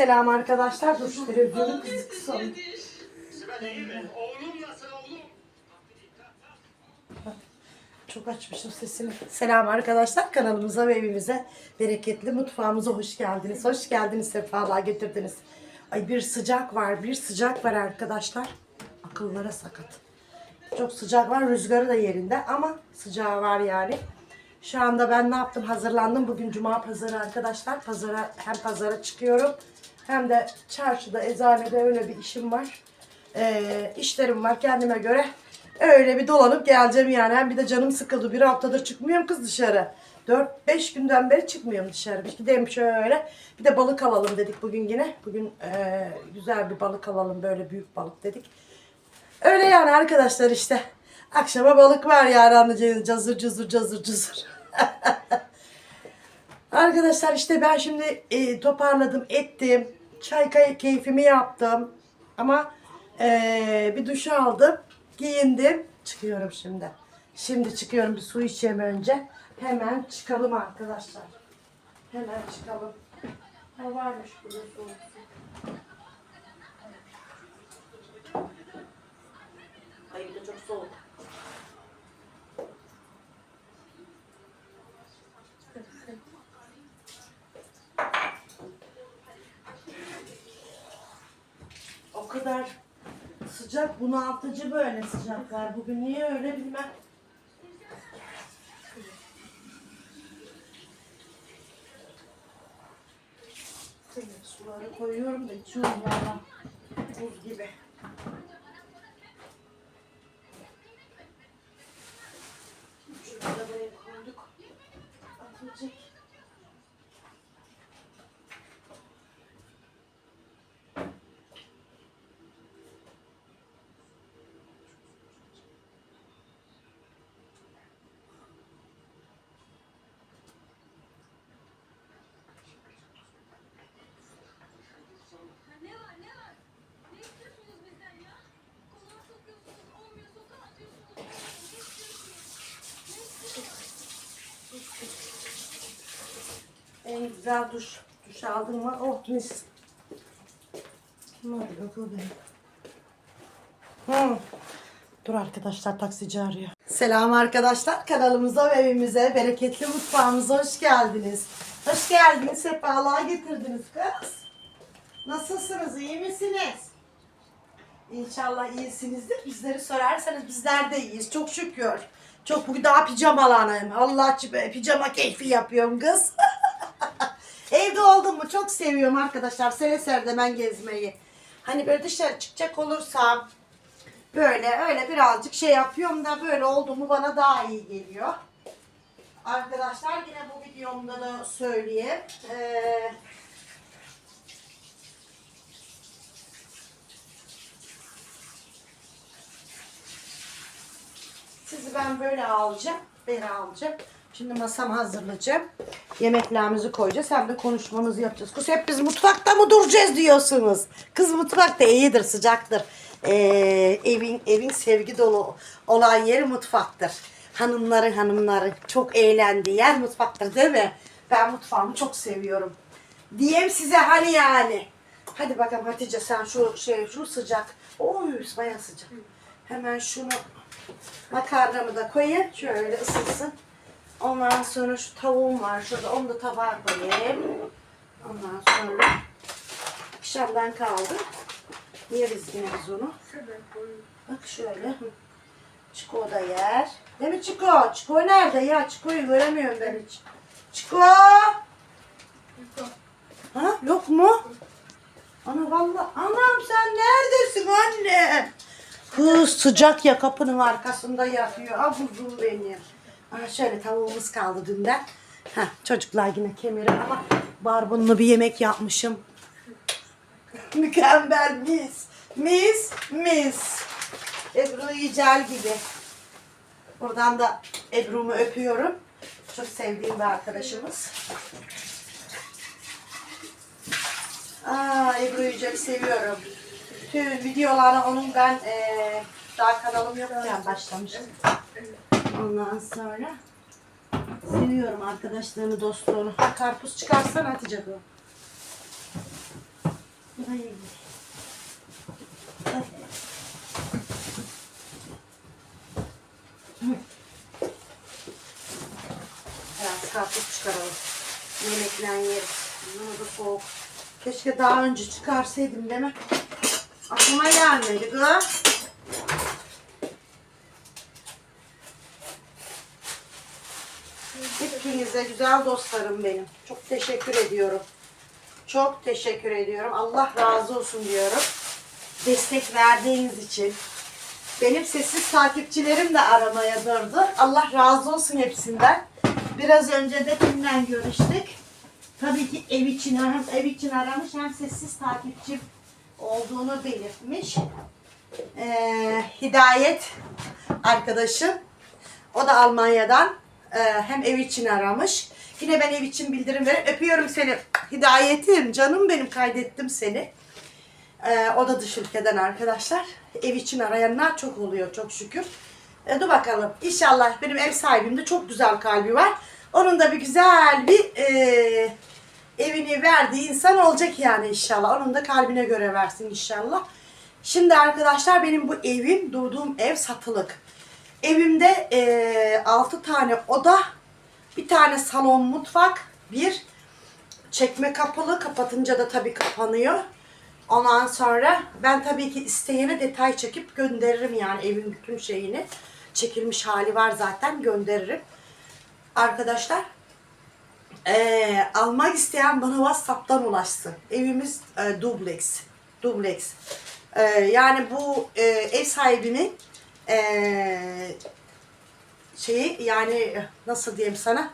Selam arkadaşlar. Dur şu televizyonu kız kısa. Çok açmışım sesini. Selam arkadaşlar. Kanalımıza ve evimize bereketli mutfağımıza hoş geldiniz. Hoş geldiniz. Sefalar getirdiniz. Ay bir sıcak var. Bir sıcak var arkadaşlar. Akıllara sakat. Çok sıcak var. Rüzgarı da yerinde ama sıcağı var yani. Şu anda ben ne yaptım? Hazırlandım. Bugün cuma pazarı arkadaşlar. Pazara hem pazara çıkıyorum hem de çarşıda, eczanede öyle bir işim var. Ee, işlerim var kendime göre. Öyle bir dolanıp geleceğim yani. Hem bir de canım sıkıldı. Bir haftadır çıkmıyorum kız dışarı. 4-5 günden beri çıkmıyorum dışarı. Bir gideyim şöyle. Bir de balık alalım dedik bugün yine. Bugün e, güzel bir balık alalım. Böyle büyük balık dedik. Öyle yani arkadaşlar işte. Akşama balık var yani anlayacağınız. Cazır cazır cazır cazır. Arkadaşlar işte ben şimdi e, toparladım, ettim. Çay keyfimi yaptım. Ama e, bir duş aldım, giyindim. Çıkıyorum şimdi. Şimdi çıkıyorum bir su içeyim önce. Hemen çıkalım arkadaşlar. Hemen çıkalım. Ha varmış burada soğuk su. Ay bir de çok soğuk. O kadar sıcak bunaltıcı böyle sıcaklar. Bugün niye öyle bilmem. Suları koyuyorum da içiyorum valla. Buz gibi. Şurada da buraya koyduk. Atılacak. Ne var ne var? Ne istiyorsunuz bizden ya? Koluğa sokuyorsunuz, olmuyor sokağa atıyorsunuz. Ne istiyorsunuz? Ne istiyorsunuz? En güzel duş. Duş aldın mı? Oh mis. Var buradayım. Hmm. Dur arkadaşlar taksici arıyor. Selam arkadaşlar kanalımıza ve evimize bereketli mutfağımıza hoş geldiniz. Hoş geldiniz. Sefalığa getirdiniz kız. Nasılsınız? iyi misiniz? İnşallah iyisinizdir. Bizleri sorarsanız bizler de iyiyiz. Çok şükür. Çok bugün daha pijamalanayım. Allah pijama keyfi yapıyorum kız. Evde oldum mu çok seviyorum arkadaşlar. Sere serde ben gezmeyi. Hani böyle dışarı çıkacak olursam böyle öyle birazcık şey yapıyorum da böyle oldu mu bana daha iyi geliyor. Arkadaşlar yine bu videomda da söyleyeyim. Ee, Sizi ben böyle alacağım. Beni alacağım. Şimdi masamı hazırlayacağım. Yemeklerimizi koyacağız. Hem de konuşmamızı yapacağız. Kız hep biz mutfakta mı duracağız diyorsunuz. Kız mutfakta iyidir, sıcaktır. Ee, evin evin sevgi dolu olan yeri mutfaktır. Hanımların hanımları çok eğlendiği yer mutfaktır değil mi? Ben mutfağımı çok seviyorum. Diyeyim size hani yani. Hadi bakalım Hatice sen şu şey şu sıcak. Oy bayağı sıcak. Hemen şunu Makarnamı da koyayım. Şöyle ısınsın. Ondan sonra şu tavuğum var şurada. Onu da tabağa koyayım. Ondan sonra akşamdan kaldı. Yeriz yine biz onu. Bak şöyle. Çiko da yer. Değil mi Çiko? Çiko nerede ya? Çiko'yu göremiyorum ben hiç. Çiko! Ha? Yok mu? Ana vallahi. Anam sen neredesin anne? Kız sıcak ya kapının arkasında yatıyor. Kuzum benim. Ah şöyle tavuğumuz kaldı dünden. Heh, çocuklar yine kemeri ama barbunlu bir yemek yapmışım. Mükemmel mis. Mis mis. Ebru Yücel gibi. Buradan da Ebru'mu öpüyorum. Çok sevdiğim bir arkadaşımız. Aa, Ebru Yücel'i seviyorum. Tüm videoları onun ben eee daha kanalım yokken başlamıştım. Ondan sonra seviyorum arkadaşlarını, dostluğunu. Karpuz çıkarsan Hatice bu. Ay. Ay. Hı. Biraz karpuz çıkaralım. Yemekle yeriz. Bunu da soğuk. Keşke daha önce çıkarsaydım değil mi? Aklıma gelmedi kız. Hepinize güzel dostlarım benim. Çok teşekkür ediyorum. Çok teşekkür ediyorum. Allah razı olsun diyorum. Destek verdiğiniz için. Benim sessiz takipçilerim de aramaya durdu. Allah razı olsun hepsinden. Biraz önce de kimle görüştük? Tabii ki ev için hem ev için aramış hem sessiz takipçim olduğunu belirtmiş. Ee, Hidayet arkadaşım. O da Almanya'dan hem ev için aramış. Yine ben ev için bildirim verip öpüyorum seni. Hidayetim, canım benim kaydettim seni. E, o da dış ülkeden arkadaşlar. Ev için arayanlar çok oluyor çok şükür. E, dur bakalım. İnşallah benim ev sahibimde çok güzel kalbi var. Onun da bir güzel bir e, evini verdiği insan olacak yani inşallah. Onun da kalbine göre versin inşallah. Şimdi arkadaşlar benim bu evim, durduğum ev satılık. Evimde eee 6 tane oda, bir tane salon mutfak, bir çekme kapılı, kapatınca da tabii kapanıyor. Ondan sonra ben tabii ki isteyene detay çekip gönderirim yani evin bütün şeyini. Çekilmiş hali var zaten gönderirim. Arkadaşlar eee, almak isteyen bana WhatsApp'tan ulaşsın. Evimiz e, dubleks. Dubleks. Eee, yani bu e, ev sahibimin eee, şeyi yani nasıl diyeyim sana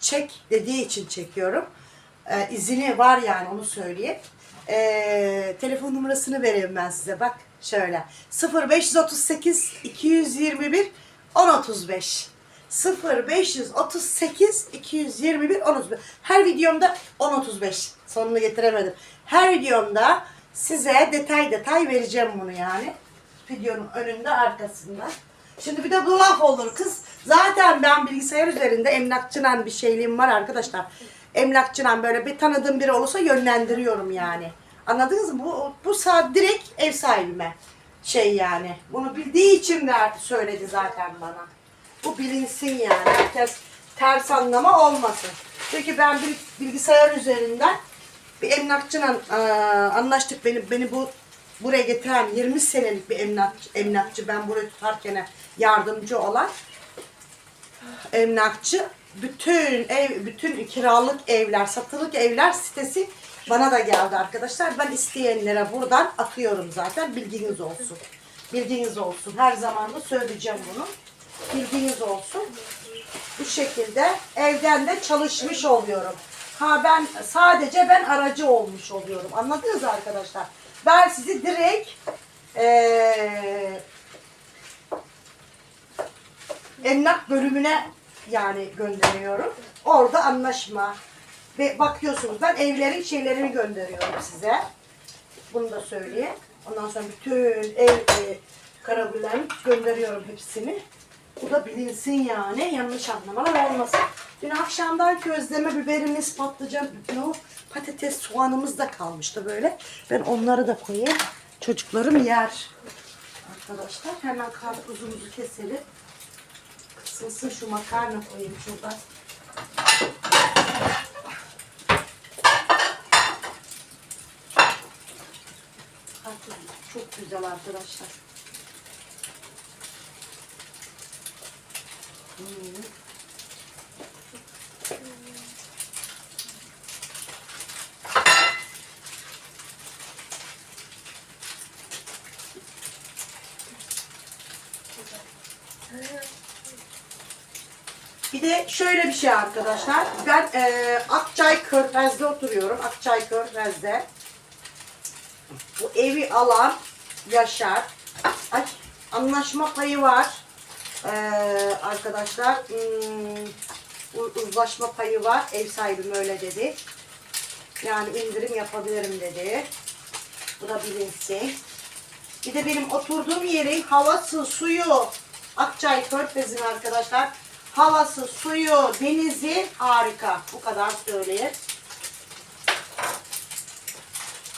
çek dediği için çekiyorum. Ee, izini var yani onu söyleyeyim. Ee, telefon numarasını vereyim ben size bak şöyle 0538 221 1035 0538 221 1035 her videomda 1035 sonunu getiremedim. Her videomda size detay detay vereceğim bunu yani. Videonun önünde arkasında. Şimdi bir de bu laf olur kız. Zaten ben bilgisayar üzerinde emlakçılan bir şeyliğim var arkadaşlar. Emlakçılan böyle bir tanıdığım biri olursa yönlendiriyorum yani. Anladınız mı? Bu, bu saat direkt ev sahibime şey yani. Bunu bildiği için de söyledi zaten bana. Bu bilinsin yani. Herkes ters anlama olmasın. Çünkü ben bir bilgisayar üzerinden bir emlakçıyla anlaştık. Beni, beni bu buraya getiren 20 senelik bir emlakçı, emlakçı ben burayı tutarken yardımcı olan emlakçı bütün ev bütün kiralık evler satılık evler sitesi bana da geldi arkadaşlar. Ben isteyenlere buradan atıyorum zaten. Bilginiz olsun. Bilginiz olsun. Her zaman da söyleyeceğim bunu. Bilginiz olsun. Bu şekilde evden de çalışmış oluyorum. Ha ben sadece ben aracı olmuş oluyorum. Anladınız arkadaşlar ben sizi direkt eee emlak bölümüne yani gönderiyorum. Orada anlaşma ve bakıyorsunuz ben evlerin şeylerini gönderiyorum size. Bunu da söyleyeyim. Ondan sonra bütün ev e, karabülerini gönderiyorum hepsini. Bu da bilinsin yani yanlış anlamalar olmasın. Dün akşamdan közleme biberimiz, patlıcan, no, patates, soğanımız da kalmıştı böyle. Ben onları da koyayım. Çocuklarım yer. Arkadaşlar hemen karpuzumuzu keselim. Isınsın şu makarna koyayım şurada. Karpuz çok güzel arkadaşlar. Hmm. Bir de şöyle bir şey arkadaşlar. Ben eee Akçay Körfez'de oturuyorum. Akçay Körfez'de. Bu evi alan Yaşar. Ay, anlaşma payı var. Eee, arkadaşlar. Hmm, uzlaşma payı var. Ev sahibim öyle dedi. Yani indirim yapabilirim dedi. Bu da bilinsin. Bir de benim oturduğum yerin havası, suyu, Akçay Körfez'in arkadaşlar. Havası, suyu, denizi harika. Bu kadar söyleyeyim.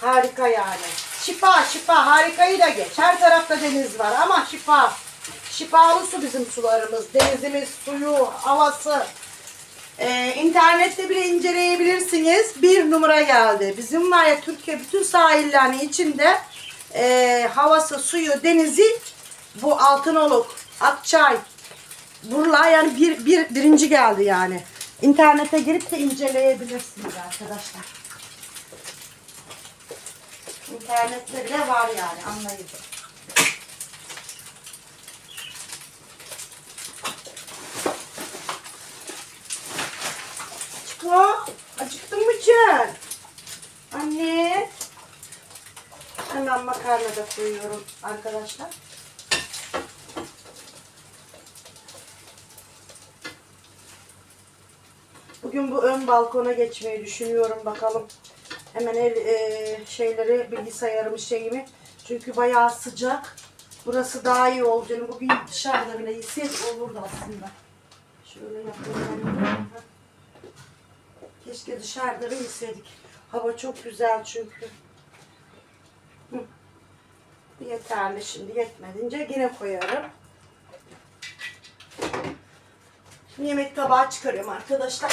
Harika yani. Şifa şifa harikayı da geç. Her tarafta deniz var ama şifa. Şifalı su bizim sularımız. Denizimiz, suyu, havası. Ee, internette bile inceleyebilirsiniz. Bir numara geldi. Bizim var ya Türkiye bütün sahillerinin içinde e, havası, suyu, denizi bu Altınoluk, Akçay, Burla yani bir, bir birinci geldi yani. İnternete girip de inceleyebilirsiniz arkadaşlar. İnternette bile var yani anlayın. Çıkma. Acıktın mı Can? Anne. Hemen makarna da koyuyorum arkadaşlar. Bugün bu ön balkona geçmeyi düşünüyorum bakalım. Hemen el e, şeyleri bilgisayarımı şeyimi. Çünkü bayağı sıcak. Burası daha iyi olacağını bugün dışarıda bile yesek olurdu aslında. Şöyle yapalım. Keşke dışarıda da yeseydik. Hava çok güzel çünkü. Hı. Yeterli şimdi yetmedince yine koyarım. Şimdi yemek tabağı çıkarıyorum arkadaşlar.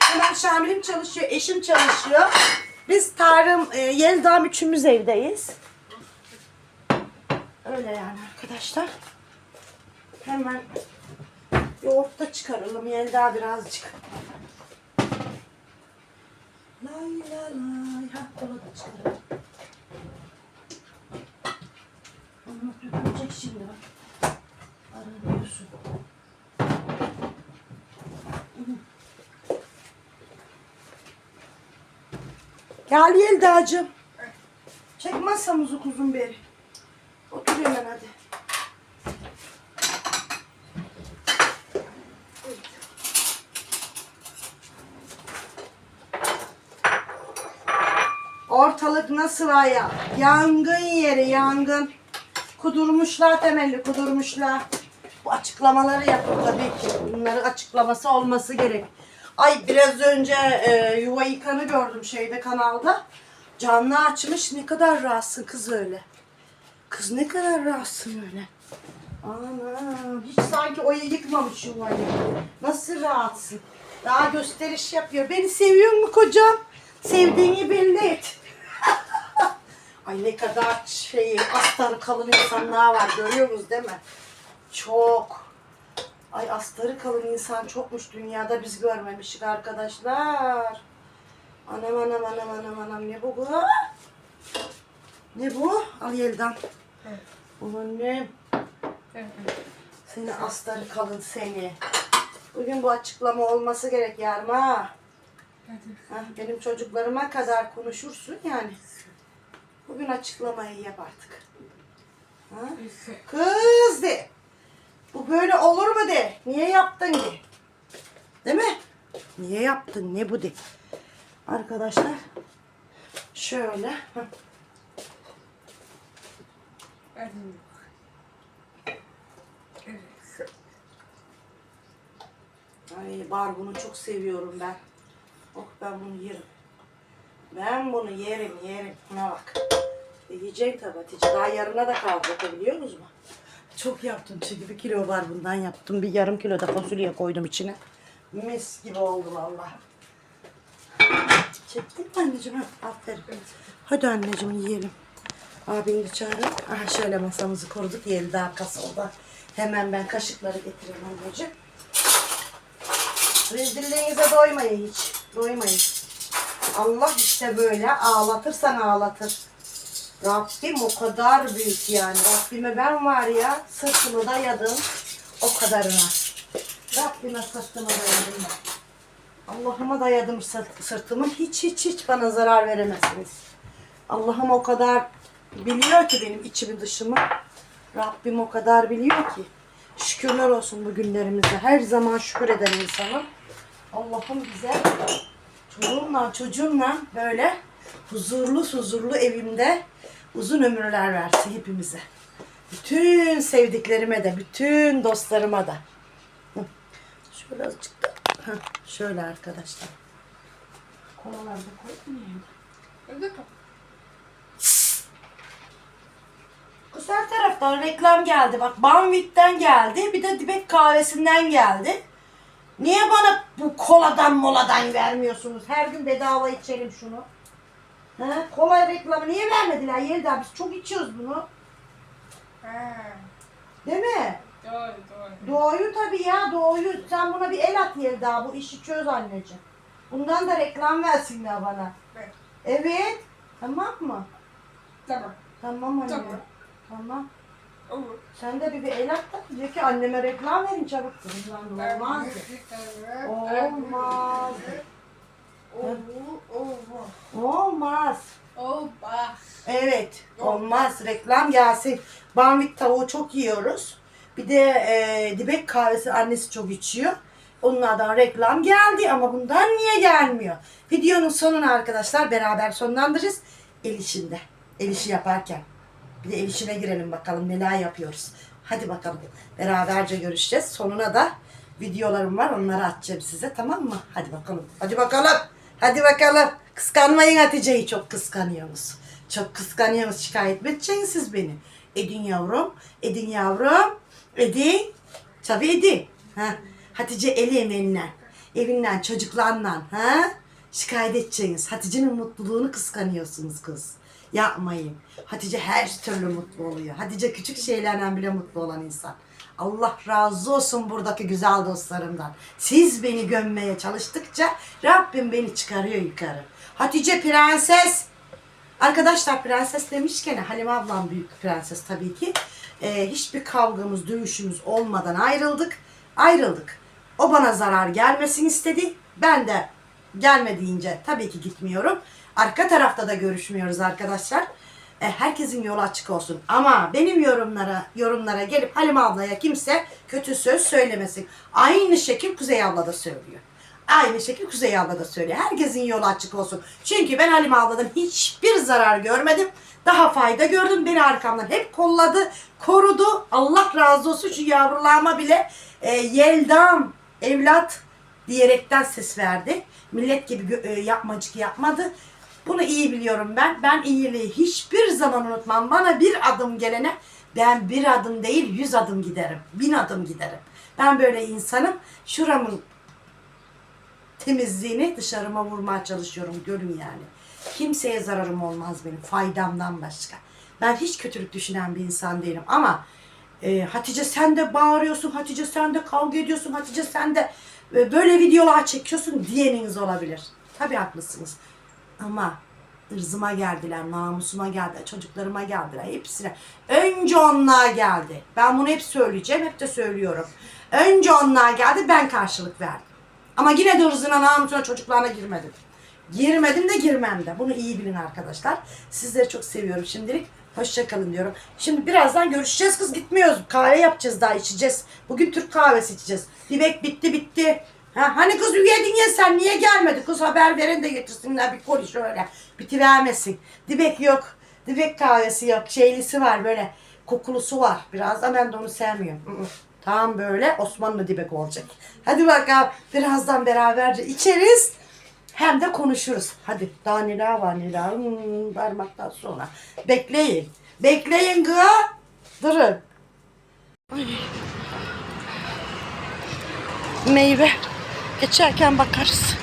Hemen Şamil'im çalışıyor, eşim çalışıyor. Biz Tarım, e, Yeldam üçümüz evdeyiz. Öyle yani arkadaşlar. Hemen yoğurt da çıkaralım. Yelda birazcık. Lay lay lay. Ha, da çıkaralım. Onu şimdi bak. Aranıyorsun. Gel Yelda'cığım. Çek masamızı kuzum beri. Otur hemen hadi. Ortalık nasıl aya? Yangın yeri yangın. Kudurmuşlar temelli kudurmuşlar. Açıklamaları yapın tabii ki. Bunların açıklaması olması gerek. Ay biraz önce e, yuva yıkanı gördüm şeyde kanalda. Canlı açmış ne kadar rahatsın kız öyle. Kız ne kadar rahatsın öyle. Anam hiç sanki o yıkmamış yuvayı. Nasıl rahatsın? Daha gösteriş yapıyor. Beni seviyor mu kocam? Sevdiğini belli et. Ay ne kadar şey astarı kalın insanlar var görüyorsunuz değil mi? Çok. Ay astarı kalın insan çokmuş dünyada biz görmemişik arkadaşlar. Anam anam anam anam anam ne bu bu? Ne bu? Al Yeldan. Ulan ne? Seni astarı kalın seni. Bugün bu açıklama olması gerek yarın ha. Hah, benim çocuklarıma kadar konuşursun yani. Bugün açıklamayı yap artık. Ha? Kız de. Bu böyle olur mu de. Niye yaptın de. Değil mi? Niye yaptın ne bu de. Arkadaşlar. Şöyle. Ay bar bunu çok seviyorum ben. Oh ben bunu yerim. Ben bunu yerim yerim. Buna bak. E, yiyeceğim tabii. Daha yarına da kaldı biliyor musunuz? Çok yaptım çünkü bir kilo var bundan yaptım. Bir yarım kilo da fasulye koydum içine. Mis gibi oldu vallahi. Çektin mi anneciğim? Aferin. Hadi anneciğim yiyelim. Abini de çağırın. Aha şöyle masamızı koruduk. Yeri daha kasa orada. Hemen ben kaşıkları getireyim anneciğim. Rezilliğinize doymayın hiç. Doymayın. Allah işte böyle ağlatırsan ağlatır. Rabbim o kadar büyük yani. Rabbime ben var ya sırtımı dayadım o kadarına. Rabbime sırtımı dayadım ben. Allah'ıma dayadım sırt- sırtımı. Hiç hiç hiç bana zarar veremezsiniz. Allah'ım o kadar biliyor ki benim içimi dışımı. Rabbim o kadar biliyor ki. Şükürler olsun bu günlerimize. Her zaman şükür eden insanım. Allah'ım bize çoluğumla çocuğumla böyle huzurlu huzurlu evimde uzun ömürler versin hepimize. Bütün sevdiklerime de, bütün dostlarıma da. Şöyle azıcık da. Şöyle arkadaşlar. Kolaları da koymayayım. Kız her taraftan reklam geldi. Bak Banvit'ten geldi. Bir de Dibek kahvesinden geldi. Niye bana bu koladan moladan vermiyorsunuz? Her gün bedava içelim şunu. Ha? Kola reklamı niye vermediler Yelda? Biz çok içiyoruz bunu. Ha. Değil mi? Doğru doğru. Doğuyu tabii ya doğuyu. Sen buna bir el at Yelda. Bu işi çöz anneciğim. Bundan da reklam versinler bana. Evet. Evet. Tamam mı? Tamam. Tamam anne. Tamam. Tamam. Olur. Sen de bir, bir el at da diyor ki anneme reklam verin çabuk. Lan olmaz. Olmaz. Olmaz. Olmaz. Evet olmaz reklam gelsin. Banvit tavuğu çok yiyoruz. Bir de e, dibek kahvesi annesi çok içiyor. Onlardan reklam geldi ama bundan niye gelmiyor? Videonun sonunu arkadaşlar beraber sonlandırırız. El işinde. El işi yaparken. Bir de el işine girelim bakalım neler yapıyoruz. Hadi bakalım. Beraberce görüşeceğiz. Sonuna da videolarım var. Onları atacağım size tamam mı? Hadi bakalım. Hadi bakalım. Hadi bakalım. Kıskanmayın Hatice'yi. Çok kıskanıyorsunuz. Çok kıskanıyorsunuz. Şikayet edeceksiniz siz beni? Edin yavrum. Edin yavrum. Edin. Tabii edin. Ha. Hatice eli emeğinden. Evinden, çocuklarla. Ha? Şikayet edeceksiniz. Hatice'nin mutluluğunu kıskanıyorsunuz kız. Yapmayın. Hatice her türlü mutlu oluyor. Hatice küçük şeylerden bile mutlu olan insan. Allah razı olsun buradaki güzel dostlarımdan. Siz beni gömmeye çalıştıkça Rabbim beni çıkarıyor yukarı. Hatice prenses. Arkadaşlar prenses demişken Halime ablam büyük prenses tabii ki. Ee, hiçbir kavgamız, dövüşümüz olmadan ayrıldık. Ayrıldık. O bana zarar gelmesin istedi. Ben de gelme deyince tabii ki gitmiyorum. Arka tarafta da görüşmüyoruz arkadaşlar. E, herkesin yolu açık olsun. Ama benim yorumlara yorumlara gelip Halime ablaya kimse kötü söz söylemesin. Aynı şekil Kuzey abla da söylüyor. Aynı şekil Kuzey abla da söylüyor. Herkesin yolu açık olsun. Çünkü ben Halime abladan hiçbir zarar görmedim. Daha fayda gördüm. Beni arkamdan hep kolladı, korudu. Allah razı olsun şu yavrularıma bile e, Yeldam evlat diyerekten ses verdi. Millet gibi e, yapmacık yapmadı. Bunu iyi biliyorum ben. Ben iyiliği hiçbir zaman unutmam. Bana bir adım gelene ben bir adım değil yüz adım giderim. Bin adım giderim. Ben böyle insanım. Şuramın temizliğini dışarıma vurmaya çalışıyorum. Görün yani. Kimseye zararım olmaz benim. Faydamdan başka. Ben hiç kötülük düşünen bir insan değilim. Ama e, Hatice sen de bağırıyorsun. Hatice sen de kavga ediyorsun. Hatice sen de e, böyle videolar çekiyorsun diyeniniz olabilir. Tabii haklısınız. Ama ırzıma geldiler, namusuma geldiler, çocuklarıma geldiler, hepsine. Önce onlar geldi. Ben bunu hep söyleyeceğim, hep de söylüyorum. Önce onlar geldi, ben karşılık verdim. Ama yine de ırzına, namusuna, çocuklarına girmedim. Girmedim de girmem de. Bunu iyi bilin arkadaşlar. Sizleri çok seviyorum şimdilik. Hoşçakalın diyorum. Şimdi birazdan görüşeceğiz kız gitmiyoruz. Kahve yapacağız daha içeceğiz. Bugün Türk kahvesi içeceğiz. Dibek bitti bitti. Ha, hani kız üyedin ya sen niye gelmedi? Kız haber verin de getirsinler bir koli şöyle. Bitivermesin. Dibek yok. Dibek kahvesi yok. Şeylisi var böyle. Kokulusu var. Biraz da ben de onu sevmiyorum. Tam böyle Osmanlı dibek olacak. Hadi bakalım birazdan beraberce içeriz. Hem de konuşuruz. Hadi daha neler var neler. Hmm, parmaktan sonra. Bekleyin. Bekleyin gı. Durun. Meyve. Geçerken bakarız.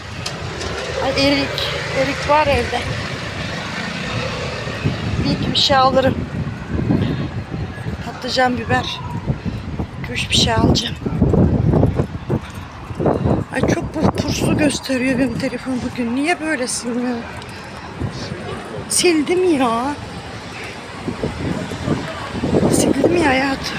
Ay erik. Erik var evde. Bir iki bir şey alırım. Patlıcan biber. Üç bir şey alacağım. Ay çok bu purslu gösteriyor benim telefon bugün. Niye böylesin ya? Sildim ya. Sildim ya hayatım.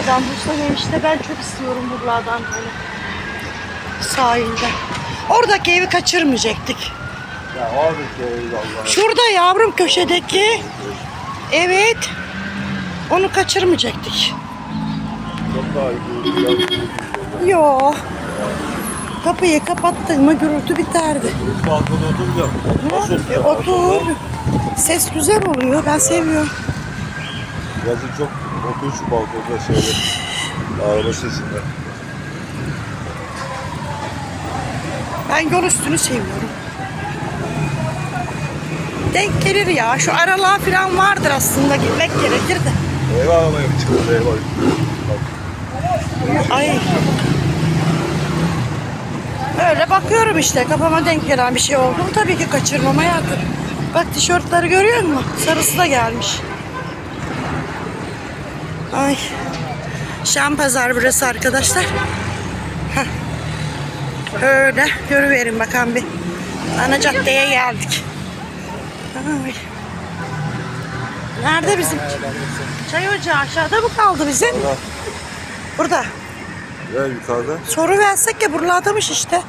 Buralardan Bursa işte ben çok istiyorum buralardan böyle. Sahilde. Oradaki evi kaçırmayacaktık. Ya abi ki eyvallah. Şurada yavrum köşedeki. Evet. Onu kaçırmayacaktık. Çok daha iyi. Yo. Kapıyı kapattın mı gürültü biterdi. Balkona oturacağım. E, otur. Ses güzel oluyor. Ben seviyorum. Yazın çok otur şu balkonda şöyle. Araba sesinde. Ben yol üstünü seviyorum. Denk gelir ya. Şu aralığa falan vardır aslında. Gitmek gerekir de. Eyvah eyvah çıktı eyvah. Ay. Öyle bakıyorum işte. Kafama denk gelen bir şey oldu. mu Tabii ki kaçırmam hayatım. Bak tişörtleri görüyor musun? Sarısı da gelmiş. Ay. Şam pazar burası arkadaşlar. Heh. Öyle görüverin bakalım bir. Ana caddeye geldik. Ay. Nerede bizim? Çay ocağı aşağıda mı kaldı bizim? Burada. Ya yukarıda. Soru versek ya buralardamış işte.